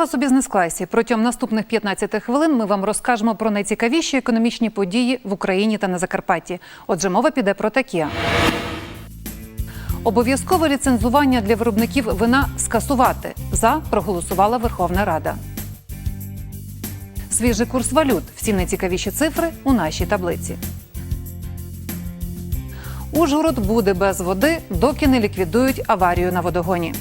Вас у бізнес-класі. Протягом наступних 15 хвилин ми вам розкажемо про найцікавіші економічні події в Україні та на Закарпатті. Отже, мова піде про такі. Обов'язкове ліцензування для виробників вина скасувати. За проголосувала Верховна Рада. Свіжий курс валют. Всі найцікавіші цифри у нашій таблиці. Ужгород буде без води, доки не ліквідують аварію на водогоні.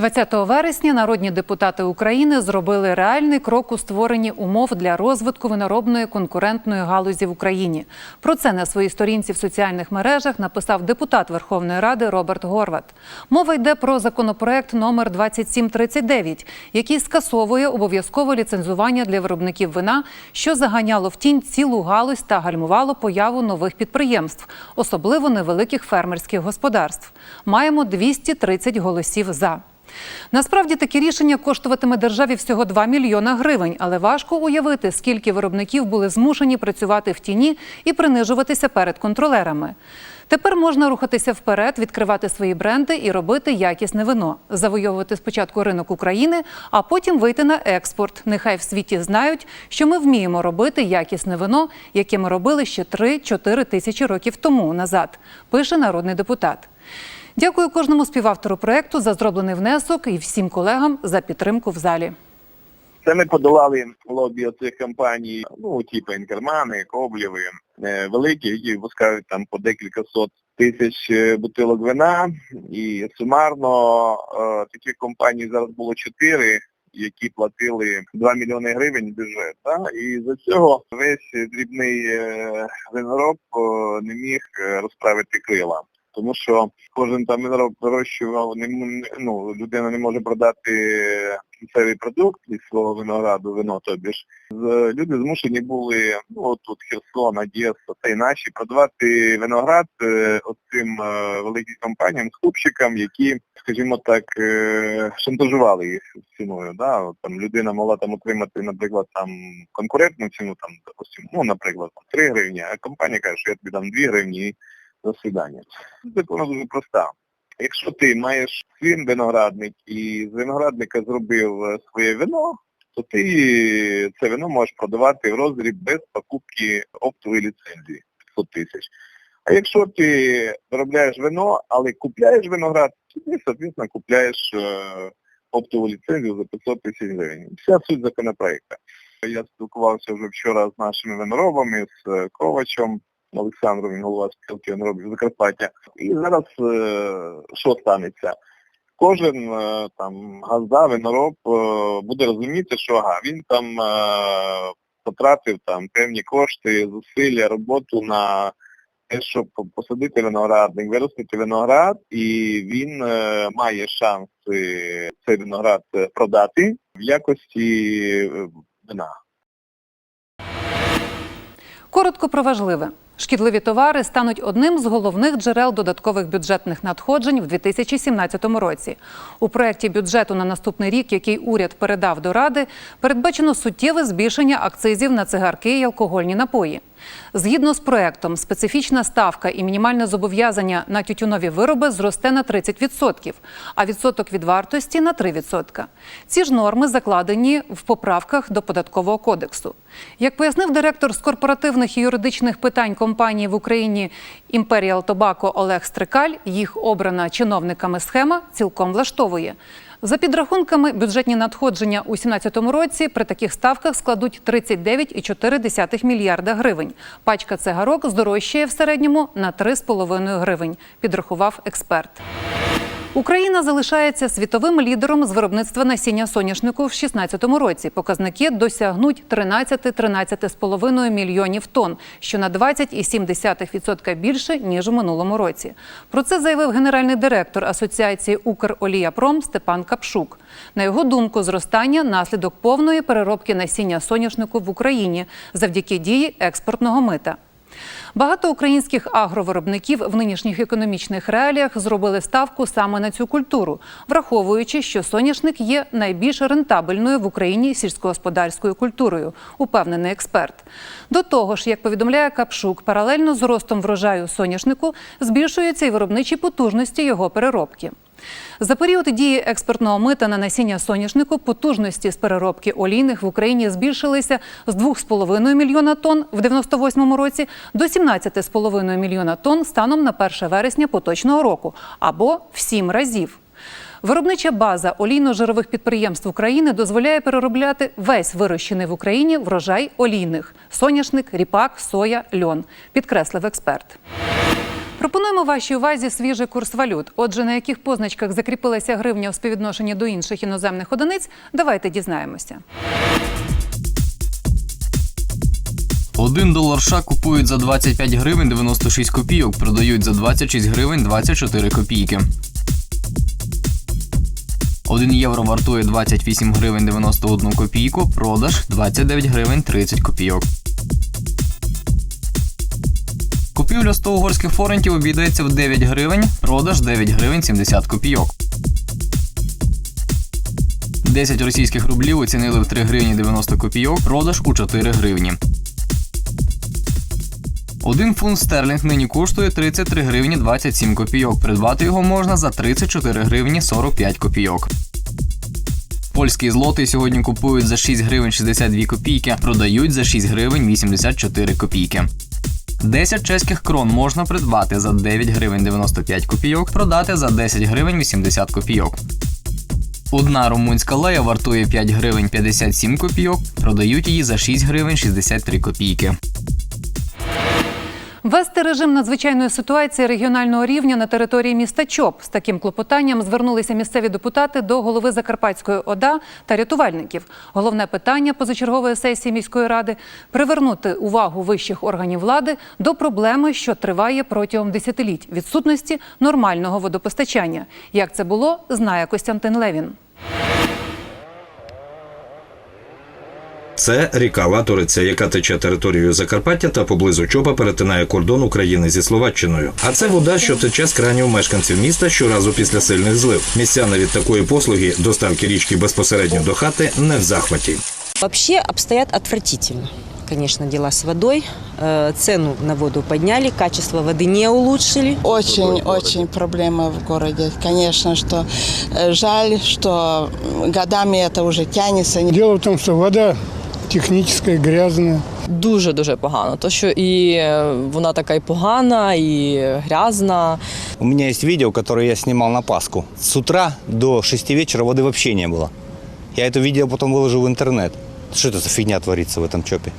20 вересня народні депутати України зробили реальний крок у створенні умов для розвитку виноробної конкурентної галузі в Україні. Про це на своїй сторінці в соціальних мережах написав депутат Верховної Ради Роберт Горват. Мова йде про законопроект номер 2739, який скасовує обов'язкове ліцензування для виробників вина, що заганяло в тінь цілу галузь та гальмувало появу нових підприємств, особливо невеликих фермерських господарств. Маємо 230 голосів за. Насправді таке рішення коштуватиме державі всього 2 мільйона гривень, але важко уявити, скільки виробників були змушені працювати в тіні і принижуватися перед контролерами. Тепер можна рухатися вперед, відкривати свої бренди і робити якісне вино, завойовувати спочатку ринок України, а потім вийти на експорт. Нехай в світі знають, що ми вміємо робити якісне вино, яке ми робили ще 3-4 тисячі років тому назад. Пише народний депутат. Дякую кожному співавтору проекту за зроблений внесок і всім колегам за підтримку в залі. Це ми подолали лобі оцих компаній, ну, типу Інкермани, Коблєви, е, великі, які випускають там по декілька сот тисяч е, бутилок вина. І сумарно е, таких компаній зараз було чотири, які платили 2 мільйони гривень бюджет. Да? І за цього весь дрібний винороб не міг розправити крила. Тому що кожен там вирощував, не, ну, людина не може продати кінцевий продукт із свого винограду, вино тобі ж. Люди змушені були, ну тут Херсон, Одеса та й наші, продавати виноград е, оцим е, великим компаніям, скупщикам, які, скажімо так, е, шантажували їх ціною. Да? От, там людина могла там отримати, наприклад, там конкурентну ціну, там, допустим, ну, наприклад, там, 3 гривні, а компанія каже, що я тобі дам 2 гривні до свидання. Тут дуже проста. Якщо ти маєш свій виноградник і з виноградника зробив е, своє вино, то ти це вино можеш продавати в роздріб без покупки оптової ліцензії 500 тисяч. А якщо ти виробляєш вино, але купляєш виноград, то ти, соответственно, купляєш е, оптову ліцензію за 500 тисяч гривень. Вся суть законопроекту. Я спілкувався вже вчора з нашими виноробами, з е, Ковачем, Олександром, він голова спілки виноробів Закарпаття. І зараз е, що станеться? Кожен е, там газда, винороб е, буде розуміти, що ага, він там потратив там певні кошти, зусилля, роботу на те, щоб посадити виноградник, виростити виноград, і він має шанс е, цей виноград продати в якості вина. Коротко про важливе. Шкідливі товари стануть одним з головних джерел додаткових бюджетних надходжень в 2017 році. У проєкті бюджету на наступний рік, який уряд передав до Ради, передбачено суттєве збільшення акцизів на цигарки і алкогольні напої. Згідно з проектом, специфічна ставка і мінімальне зобов'язання на тютюнові вироби зросте на 30%, а відсоток від вартості на 3%. Ці ж норми закладені в поправках до податкового кодексу. Як пояснив директор з корпоративних і юридичних питань компанії в Україні Imperial Tobacco Олег Стрикаль, їх обрана чиновниками схема цілком влаштовує. За підрахунками, бюджетні надходження у 2017 році при таких ставках складуть 39,4 мільярда гривень. Пачка цигарок здорожчає в середньому на 3,5 гривень, підрахував експерт. Україна залишається світовим лідером з виробництва насіння соняшнику в 2016 році. Показники досягнуть 13-13,5 мільйонів тонн, що на 20,7% більше ніж у минулому році. Про це заявив генеральний директор Асоціації Укроліяпром Степан Капшук. На його думку, зростання наслідок повної переробки насіння соняшнику в Україні завдяки дії експортного мита. Багато українських агровиробників в нинішніх економічних реаліях зробили ставку саме на цю культуру, враховуючи, що соняшник є найбільш рентабельною в Україні сільськогосподарською культурою, упевнений експерт. До того ж, як повідомляє Капшук, паралельно з ростом врожаю соняшнику збільшуються і виробничі потужності його переробки. За період дії експортного мита на насіння соняшнику потужності з переробки олійних в Україні збільшилися з 2,5 мільйона тонн в 98-му році до 17,5 мільйона тонн станом на 1 вересня поточного року або в 7 разів. Виробнича база олійно-жирових підприємств України дозволяє переробляти весь вирощений в Україні врожай олійних соняшник, ріпак, соя, льон, підкреслив експерт. Пропонуємо вашій увазі свіжий курс валют. Отже, на яких позначках закріпилася гривня в співвідношенні до інших іноземних одиниць, давайте дізнаємося. 1 долар США купують за 25 гривень 96 копійок, продають за 26 гривень 24 копійки. 1 євро вартує 28 гривень 91 копійку, продаж 29 гривень 30 копійок. Купівля 100 угорських форентів обійдеться в 9 гривень, продаж 9 гривень 70 копійок. 10 російських рублів оцінили в 3 гривні 90 копійок, продаж у 4 гривні. Один фунт стерлінг нині коштує 33 гривні 27 копійок. Придбати його можна за 34 гривні 45 копійок. Польський злотий сьогодні купують за 6 гривень 62 копійки, продають за 6 гривень 84 копійки. 10 чеських крон можна придбати за 9 гривень 95 копійок, продати за 10 гривень 80 копійок. Одна румунська лея вартує 5 гривень 57 копійок, продають її за 6 гривень 63 копійки. Ввести режим надзвичайної ситуації регіонального рівня на території міста Чоп з таким клопотанням звернулися місцеві депутати до голови Закарпатської ОДА та рятувальників. Головне питання позачергової сесії міської ради привернути увагу вищих органів влади до проблеми, що триває протягом десятиліть відсутності нормального водопостачання. Як це було, знає Костянтин Левін. Це ріка Латориця, яка тече територією Закарпаття та поблизу Чопа перетинає кордон України зі Словаччиною. А це вода, що тече з кранів мешканців міста щоразу після сильних злив. Містяни від такої послуги доставки річки безпосередньо до хати не в захваті. Вообще обстоят отвратительно. Конечно, дела с водой. Э, Цену на воду подняли, качество воды не улучшили. Очень-очень проблемы в городе. Конечно, что э, жаль, что годами это уже тянется. Дело в том, что вода техническая, грязная. Дуже дуже погано. То що і е, вона така і погана, і грязна. У меня есть видео, которое я снимал на Пасху. С утра до 6 вечера воды вообще не было. Я это видео потом выложил в интернет. Что это за фигня творится в этом чопе?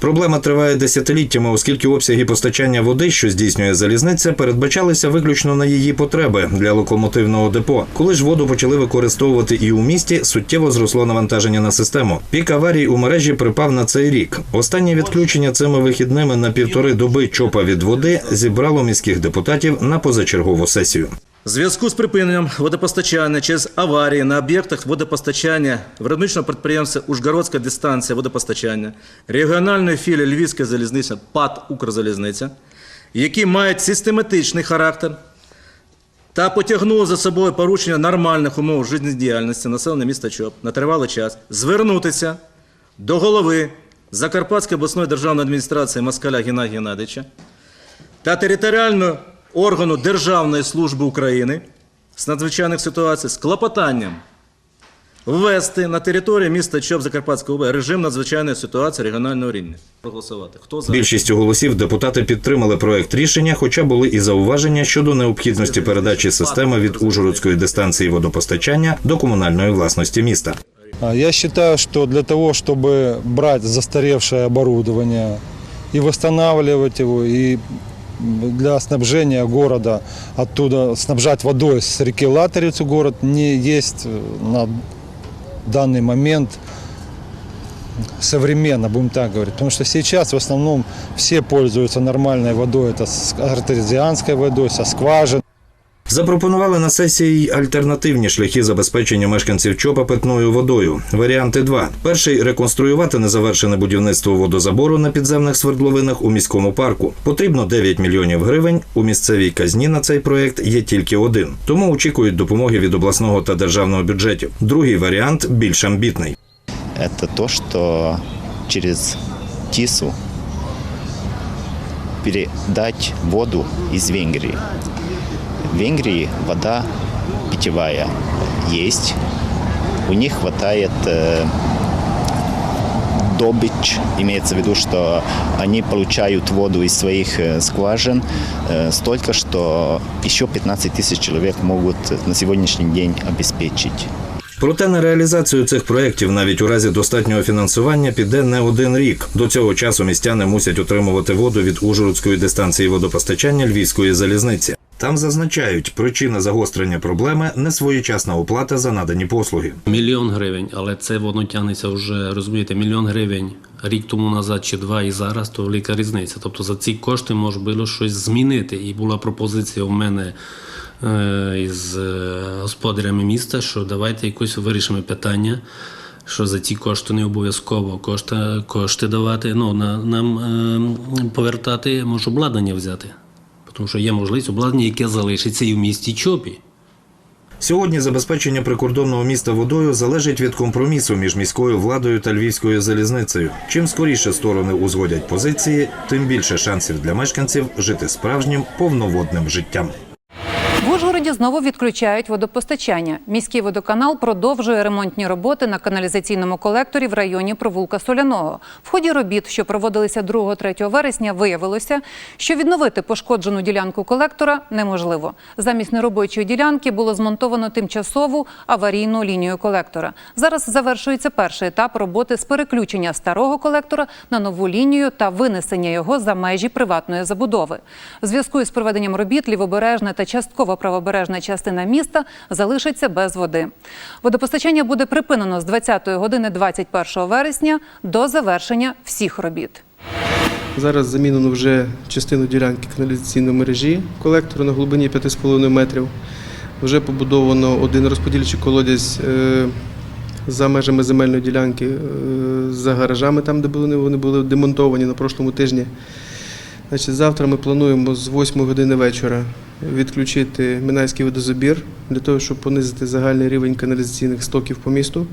Проблема триває десятиліттями, оскільки обсяги постачання води, що здійснює залізниця, передбачалися виключно на її потреби для локомотивного депо. Коли ж воду почали використовувати і у місті, суттєво зросло навантаження на систему. Пік аварій у мережі припав на цей рік. Останнє відключення цими вихідними на півтори доби чопа від води зібрало міських депутатів на позачергову сесію. Зв'язку з припиненням водопостачання через аварії на об'єктах водопостачання виробничного підприємства Ужгородська дистанція водопостачання, регіональної філії Львівська залізниця ПАТ Укрзалізниця, які мають систематичний характер та потягнули за собою порушення нормальних умов життєдіяльності населення міста Чоп на тривалий час, звернутися до голови Закарпатської обласної державної адміністрації Москаля Геннадія Геннадійовича та територіального органу Державної служби України з надзвичайних ситуацій з клопотанням ввести на території міста Чоп Закарпатської області режим надзвичайної ситуації регіонального рівня. Проголосувати. Хто за? Більшістю голосів депутати підтримали проект рішення, хоча були і зауваження щодо необхідності передачі системи від Ужгородської дистанції водопостачання до комунальної власності міста. Я считаю, что для того, чтобы брать застаревшее оборудование и восстанавливать его, и для снабжения города оттуда снабжать водой с реки Латорицу город не есть э, на данный момент современно, будем так говорить. Потому что сейчас в основном все пользуются нормальной водой, это с артезианской водой, со скважин. Запропонували на сесії й альтернативні шляхи забезпечення мешканців ЧОПа питною водою. Варіанти два: перший реконструювати незавершене будівництво водозабору на підземних свердловинах у міському парку. Потрібно 9 мільйонів гривень. У місцевій казні на цей проект є тільки один. Тому очікують допомоги від обласного та державного бюджетів. Другий варіант більш амбітний. это то, что через Тису передать воду из Венгрии. В Венгрии вода питьевая есть. У них хватает э, добыч, имеется в виду, что они получают воду из своих э, скважин э, столько, что еще 15 тысяч человек могут на сегодняшний день обеспечить. Проте на реалізацію цих проєктів навіть у разі достатнього фінансування піде не один рік. До цього часу містяни мусять отримувати воду від Ужгородської дистанції водопостачання Львівської залізниці. Там зазначають, причина загострення проблеми несвоєчасна оплата за надані послуги. Мільйон гривень, але це воно тягнеться вже, розумієте, мільйон гривень рік тому назад чи два і зараз, то велика різниця. Тобто за ці кошти можна було щось змінити. І була пропозиція у мене е, із е, господарями міста, що давайте якось вирішимо питання. Що за ці кошти не обов'язково кошти, кошти давати, ну, на, нам е, повертати, може обладнання взяти. Тому що є можливість обладнання, яке залишиться і в місті Чопі. Сьогодні забезпечення прикордонного міста водою залежить від компромісу між міською владою та львівською залізницею. Чим скоріше сторони узгодять позиції, тим більше шансів для мешканців жити справжнім повноводним життям. Ужгороді знову відключають водопостачання. Міський водоканал продовжує ремонтні роботи на каналізаційному колекторі в районі провулка Соляного. В ході робіт, що проводилися 2-3 вересня, виявилося, що відновити пошкоджену ділянку колектора неможливо. Замість неробочої ділянки було змонтовано тимчасову аварійну лінію колектора. Зараз завершується перший етап роботи з переключення старого колектора на нову лінію та винесення його за межі приватної забудови. В зв'язку із проведенням робіт лівобережна та частково правобережна частина міста залишиться без води. Водопостачання буде припинено з 20 години 21 вересня до завершення всіх робіт. Зараз замінено вже частину ділянки каналізаційної мережі колектора на глибині 5,5 метрів. Вже побудовано один розподільчий колодязь е, за межами земельної ділянки, е, за гаражами, там, де вони були демонтовані на прошлому тижні. Значить, завтра ми плануємо з 8 години вечора відключити Минайський водозабір для того, щоб понизити загальний рівень каналізаційних стоків по місту.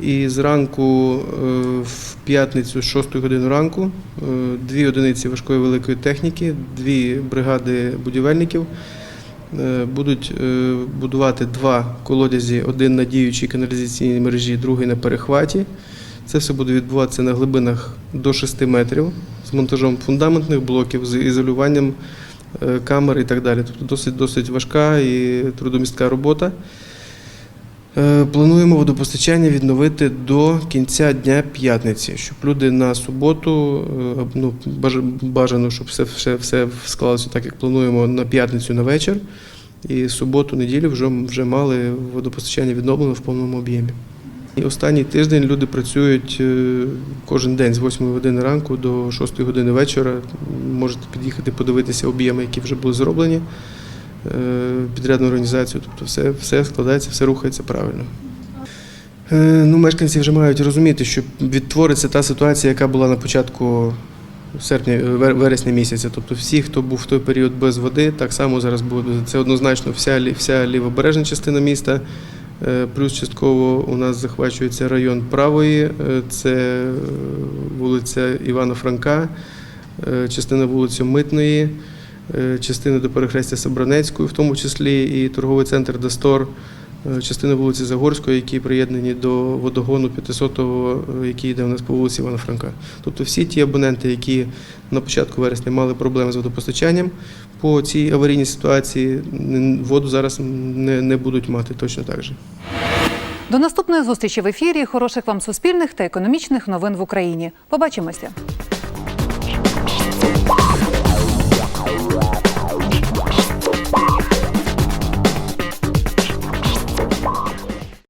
І зранку е, в п'ятницю, з 6 години ранку, е, дві одиниці важкої великої техніки, дві бригади будівельників е, будуть будувати два колодязі: один на діючій каналізаційній мережі, другий на перехваті. Це все буде відбуватися на глибинах до 6 метрів з монтажом фундаментних блоків, з ізолюванням е, камер і так далі. Тобто досить досить важка і трудомістка робота. Е, Плануємо водопостачання відновити до кінця дня п'ятниці, щоб люди на суботу, е, ну, бажано, щоб все, все, все склалося так, як плануємо на п'ятницю на вечір. І суботу, неділю вже, вже мали водопостачання відновлено в повному об'ємі. І останній тиждень люди працюють е, кожен день з 8 години ранку до 6 години вечора. Можете під'їхати подивитися об'єми, які вже були зроблені е, підрядну організацію. Тобто все, все складається, все рухається правильно. Е, Ну, мешканці вже мають розуміти, що відтвориться та ситуація, яка була на початку серпня, вересня місяця. Тобто всі, хто був в той період без води, так само зараз буде. Це однозначно вся, вся лівобережна частина міста. Е, Плюс частково у нас захвачується район правої, е, це вулиця Івана Франка, е, частина вулиці Митної, частина до перехрестя Собранецької, в тому числі і торговий центр Дастор, е, частина вулиці Загорської, які приєднані до водогону 500-го, е, який йде у нас по вулиці Івана Франка. Тобто всі ті абоненти, які на початку вересня мали проблеми з водопостачанням, по цій аварійній ситуації воду зараз не, не будуть мати точно так же. До наступної зустрічі в ефірі. Хороших вам суспільних та економічних новин в Україні. Побачимося.